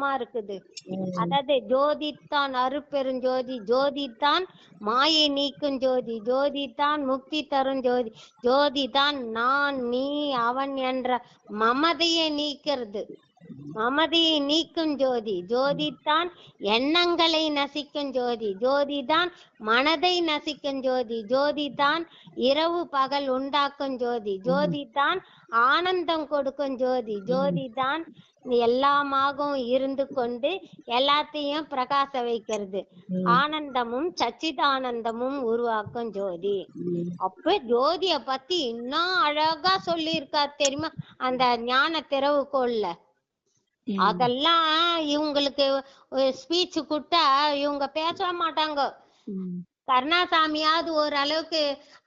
சுத்தமா இருக்குது. அதாவது ஜோதித்தான் அருட்பெருஞ்சோதி ஜோதித்தான் மாயை நீக்கும் ஜோதி ஜோதித்தான் முக்தி தரும் ஜோதி ஜோதிதான் நான் நீ அவன் என்ற மமதையை நீக்கிறது. மமதையை நீக்கும் ஜோதி. ஜோதித்தான் எண்ணங்களை நசிக்கும் ஜோதி. ஜோதிதான் மனதை நசிக்கும் ஜோதி. ஜோதிதான் இரவு பகல் உண்டாக்கும் ஜோதி. ஜோதிதான் ஆனந்தம் கொடுக்கும் ஜோதி. ஜோதிதான் எல்லாமாகவும் இருந்து கொண்டு எல்லாத்தையும் பிரகாச வைக்கிறது. ஆனந்தமும் சச்சிதானந்தமும் உருவாக்கும் ஜோதி. அப்ப ஜோதிய பத்தி இன்னும் அழகா சொல்லியிருக்கார் தெரியுமா? அந்த ஞான திறவுகோல்ல அதெல்லாம் இவங்களுக்கு ஸ்பீச் கொடுத்தா இவங்க பேச மாட்டாங்க. கருணாசாமியாவது ஓரளவுக்கு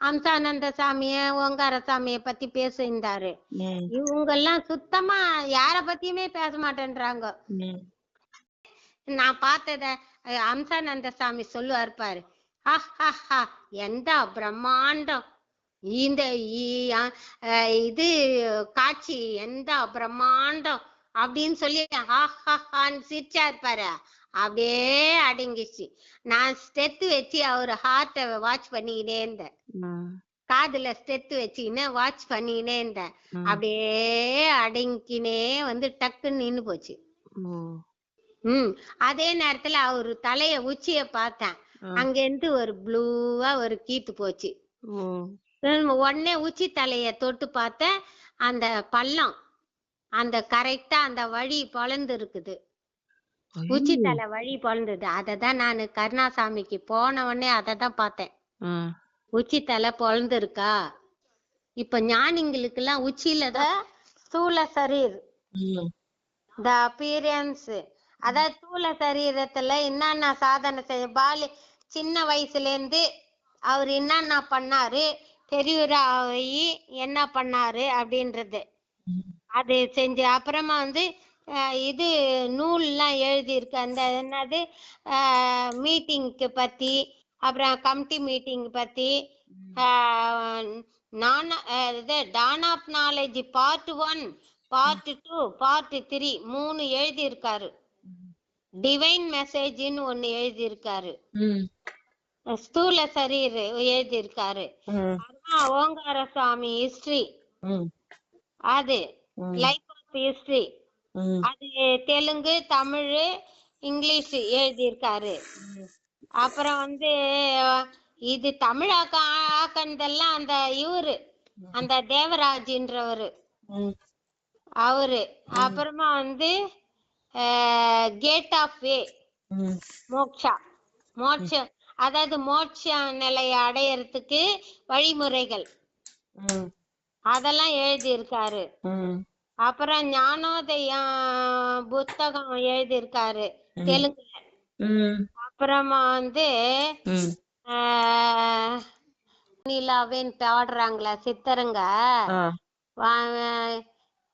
அம்சானந்த சாமிய ஓங்கார சாமிய பத்தி பேசியிருந்தாரு. இவங்க எல்லாம் சுத்தமா யார பத்தியுமே பேச மாட்டேன்றாங்க. நான் பார்த்தத அம்சானந்த சாமி சொல்லுவார் பாரு. எந்த பிரம்மாண்டம். இந்த இது காட்சி எந்த பிரம்மாண்டம். அப்படின்னு சொல்லி ஹான்னு சிரிச்சாரு பாரு அப்படியே அடங்கிச்சு நான் ஸ்டெத்து வச்சு அவர் ஹார்ட்டை வாட்ச் பண்ணிக்கிட்டே இருந்தேன். காதுல ஸ்டெத்து வச்சுக்கின்னு வாட்ச் பண்ணிக்கினே இருந்தேன். அப்படியே அடங்கினே வந்து டக்குன்னு நின்னு போச்சு. ம். அதே நேரத்துல அவர் தலைய உச்சிய பார்த்தேன். அங்க இருந்து ஒரு ப்ளூவா ஒரு கீத்து போச்சு. உடனே உச்சி தலைய தொட்டு பார்த்தேன் அந்த பள்ளம். அந்த கரெக்டா அந்த வழி பொழந்து இருக்குது உச்சி தலை வழி பொழந்தது அதை தான் நான் கருணாசாமிக்கு போன உடனே அதை தான் பார்த்தேன். உச்சி தலை பொழந்து இருக்கா இப்ப ஞானிங்களுக்கு எல்லாம் உச்சியில தான் ஸ்தூல சரீர். த அப்பியரன்ஸ் அதாவது ஸ்தூல சரீரத்துல என்னென்ன சாதனை செய்ய பாலி சின்ன வயசுல இருந்து அவர் என்னென்ன பண்ணாரு பெரியவராகி என்ன பண்ணாரு அப்படின்றது. அது செஞ்சு அப்புறமா வந்து இது நூல்லாம் எழுதியிருக்கு. அந்த என்னது மீட்டிங்க்கு பத்தி அப்புறம் கமிட்டி மீட்டிங் பத்தி நான் இது Dawn of Knowledge part one part two part three மூணு எழுதியிருக்காரு. டிவைன் மெசேஜ்னு ஒன்னு எழுதியிருக்காரு. ஸ்தூல சரீர் எழுதியிருக்காரு. ஓங்கார சுவாமி ஹிஸ்டரி. அது லைஃப் ஆஃப் ஹிஸ்டரி அது தெலுங்கு தமிழ் இங்கிலீஷ் எழுதியிருக்காரு. அப்புறம் வந்து இது தமிழாக்க ஆக்கந்தெல்லாம் அந்த இவரு அந்த தேவராஜ்ன்றவரு. அவரு. அப்புறமா வந்து கேட் ஆஃப் வே மோக்ஷா மோட்ச. அதாவது மோட்ச நிலையை அடையறதுக்கு வழிமுறைகள். அதெல்லாம் எழுதியிருக்காரு. அப்புறம் ஞானோதயம் புத்தகம் எழுதியிருக்காரு தெலுங்குல. அப்புறமா வந்து நிலாவேன்னு பாடுறாங்களா சித்தருங்க.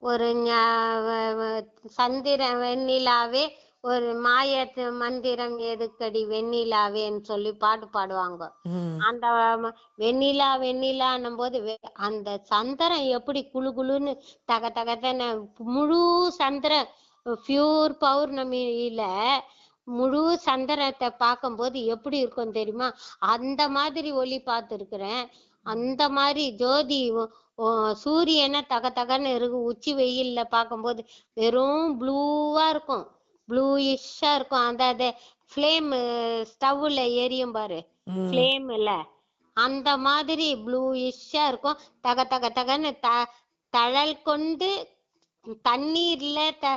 ஒரு சந்திரன் வெண்ணிலாவே ஒரு மாய மந்திரம் எதுக்கடி வெண்ணிலாவேன்னு சொல்லி பாட்டு பாடுவாங்க. அந்த வெண்ணிலா வெண்ணிலான்னும் போது அந்த சந்திரன் எப்படி குளு குளுன்னு தக தகதன முழு சந்திரன் பியூர் பௌர்ணமியில முழு சந்திரத்தை பார்க்கும்போது எப்படி இருக்கும் தெரியுமா? அந்த மாதிரி ஒளி பார்த்துருக்குறேன். அந்த மாதிரி ஜோதி சூரியனை தக தகன்னு இருக்கு உச்சி வெயில்ல பார்க்கும்போது வெறும் ப்ளூவா இருக்கும். ப்ளூயிஷா இருக்கும். அந்த அது ஃப்ளேம் ஸ்டவ்ல எரியும் பாரு. ஃப்ளேம்ல அந்த மாதிரி ப்ளூயிஷா இருக்கும். தக தக தகன்னு த தழல் கொண்டு தண்ணீர்ல த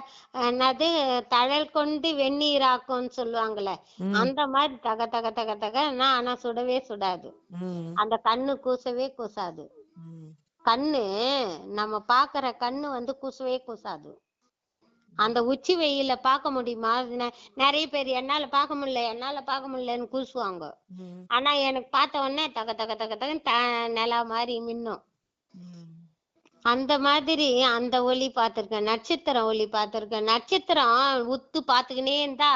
என்னது தழல் கொண்டு வெந்நீராக்கும்னு சொல்லுவாங்கல்ல. அந்த மாதிரி தக தக தக தகன்னா ஆனா சுடவே சுடாது. அந்த கண்ணு கூசவே கூசாது. கண்ணு நம்ம பாக்குற கண்ணு வந்து கூசவே கூசாது. அந்த உச்சி வெயில பார்க்க முடியுமா? நிறைய பேர் என்னால பார்க்க முடியல என்னால பார்க்க முடியலன்னு கூசுவாங்க. ஆனா எனக்கு பார்த்த உடனே தக தக தக தகன்னு த நிலா மாதிரி மின்னும். அந்த மாதிரி அந்த ஒளி பார்த்திருக்கேன் நட்சத்திரம் ஒளி பார்த்திருக்கேன். நட்சத்திரம் உத்து பார்த்துக்கினே இருந்தா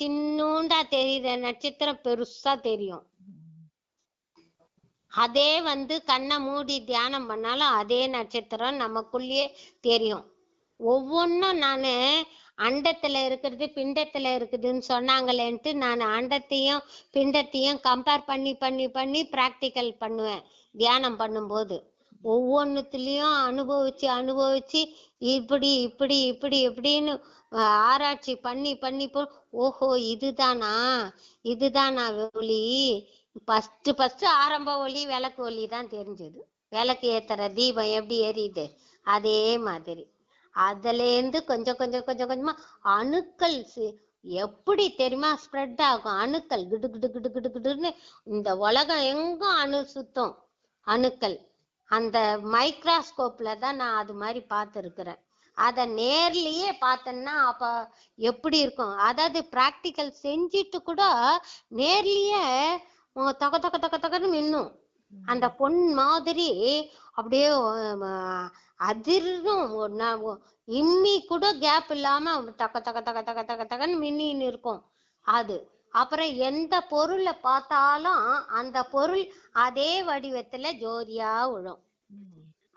சின்னூண்டா தெரியுற நட்சத்திரம் பெருசா தெரியும். அதே வந்து கண்ணை மூடி தியானம் பண்ணாலும் அதே நட்சத்திரம் நமக்குள்ளேயே தெரியும். ஒவ்வொன்றும் நானு அண்டத்துல இருக்கிறது பிண்டத்துல இருக்குதுன்னு சொன்னாங்களேன்ட்டு நான் அண்டத்தையும் பிண்டத்தையும் கம்பேர் பண்ணி பண்ணி பண்ணி பிராக்டிக்கல் பண்ணுவேன் தியானம் பண்ணும்போது. ஒவ்வொன்றுத்துலயும் அனுபவிச்சு அனுபவிச்சு இப்படி இப்படி இப்படி இப்படின்னு ஆராய்ச்சி பண்ணி பண்ணி போ ஓஹோ இதுதானா? இதுதானா ஒளி ஃபஸ்ட்டு ஃபஸ்ட்டு ஆரம்ப ஒளி விளக்கு ஒளி தான் தெரிஞ்சது. விளக்கு ஏத்துற தீபம் எப்படி எரியுது? அதே மாதிரி. அதுல இருந்து கொஞ்சம் கொஞ்சம் கொஞ்சம் கொஞ்சமா அணுக்கள் எப்படி தெரியுமா ஸ்ப்ரெட் ஆகும்? அணுக்கள் கிடு கிடு கிடு கிடு கிடுன்னு இந்த உலகம் எங்கும் அணு சுத்தம் அணுக்கள். அந்த மைக்ராஸ்கோப்ல தான் நான் அது மாதிரி பார்த்துருக்குறேன். அத நேர்லயே பார்த்தேன்னா அப்ப எப்படி இருக்கும்? அதாவது பிராக்டிக்கல் செஞ்சுட்டு கூட நேர்லயே தக தக தக தகன்னு மின்னும் அந்த பொன் மாதிரி அப்படியே அதிரும் ஒரு இம்மி கூட கேப் இல்லாம தக்க தக்க தக்க தக்க தக்க தக்கன்னு மின்னின்னு இருக்கும். அது. அப்புறம் எந்த பொருளை பார்த்தாலும் அந்த பொருள் அதே வடிவத்துல ஜோதியா விழும்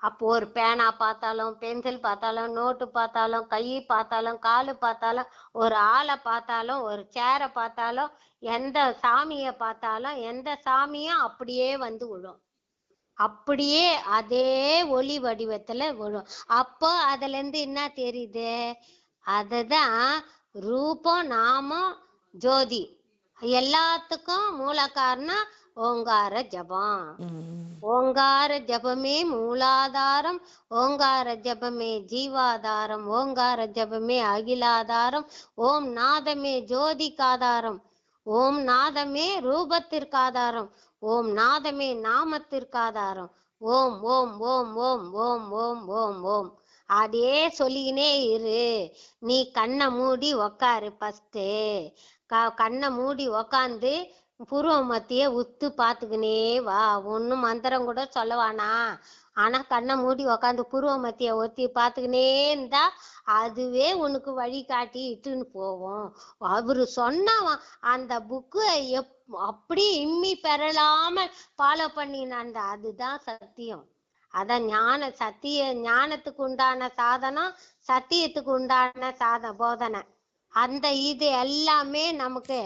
அப்போ ஒரு பேனா பார்த்தாலும் பென்சில் பார்த்தாலும் நோட்டு பார்த்தாலும் கை பார்த்தாலும் காலு பார்த்தாலும் ஒரு ஆளை பார்த்தாலும் ஒரு சேரை பார்த்தாலும் எந்த சாமியை பார்த்தாலும் எந்த சாமியும் அப்படியே வந்து விழும் அப்படியே அதே ஒளி வடிவத்துல விழும் அப்போ அதுல இருந்து என்ன தெரியுது? அதுதான் ரூபம் நாமம் ஜோதி. எல்லாத்துக்கும் மூல காரணம் ஓங்கார ஜபம். ஓங்கார ஜபமே மூலாதாரம் ஓங்கார ஜபமே ஜீவாதாரம் ஓங்கார ஜபமே அகிலாதாரம் ஓம் நாதமே ஜோதிக்காதாரம் ஓம் நாதமே ரூபத்திற்காதாரம். ஓம் நாதமே நாமத்திற்காதாரம். ஓம் ஓம் ஓம் ஓம் ஓம் ஓம் ஓம் ஓம். அதே சொல்லிக்கினே இரு. நீ கண்ணை மூடி உக்காரு ஃபஸ்ட்டு க கண்ணை மூடி உக்காந்து புருவ மத்திய உத்து பார்த்துக்கினே வா. ஒன்றும் மந்திரம் கூட சொல்லவானா? ஆனா கண்ணை மூடி உக்காந்து புருவ மத்திய ஒத்தி பார்த்துக்கினே இருந்தா அதுவே உனக்கு வழி காட்டி இட்டுன்னு போவோம் அவரு சொன்ன அந்த புக்கு எப் அப்படி இம்மி பெறலாம ஃபாலோ பண்ணினான் அதுதான் சத்தியம். அதான் ஞான சத்திய ஞானத்துக்கு உண்டான சாதனம் சத்தியத்துக்கு உண்டான சாத போதனை. அந்த இது எல்லாமே நமக்கு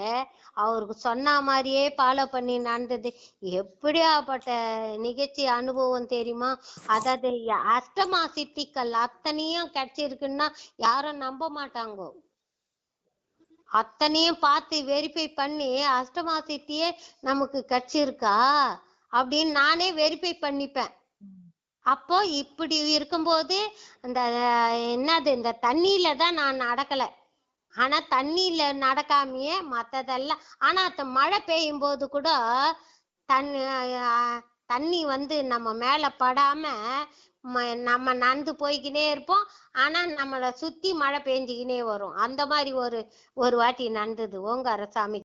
அவருக்கு சொன்ன மாதிரியே ஃபாலோ பண்ணி நடந்தது. எப்படியாப்பட்ட நிகழ்ச்சி அனுபவம் தெரியுமா? அதாவது அஷ்டமா சித்திகள் அத்தனையும் கிடைச்சிருக்குன்னா யாரும் நம்ப மாட்டாங்கோ. அத்தனையும் பார்த்து வெரிஃபை பண்ணி அஷ்டமா சித்தியே நமக்கு கிடைச்சிருக்கா? அப்படின்னு நானே வெரிஃபை பண்ணிப்பேன். அப்போ இப்படி இருக்கும்போது அந்த என்னது இந்த தண்ணியில தான் நான் நடக்கலை. ஆனா தண்ணியில நடக்காமையே மத்ததெல்லாம். ஆனா அந்த மழை பெய்யும் போது கூட தண்ணி தண்ணி வந்து நம்ம மேல படாம ம- நம்ம நடந்து போய்கினே இருப்போம். ஆனா நம்மளை சுத்தி மழை பெஞ்சுக்கினே வரும். அந்த மாதிரி ஒரு ஒரு வாட்டி நடந்தது ஓங்காரசாமி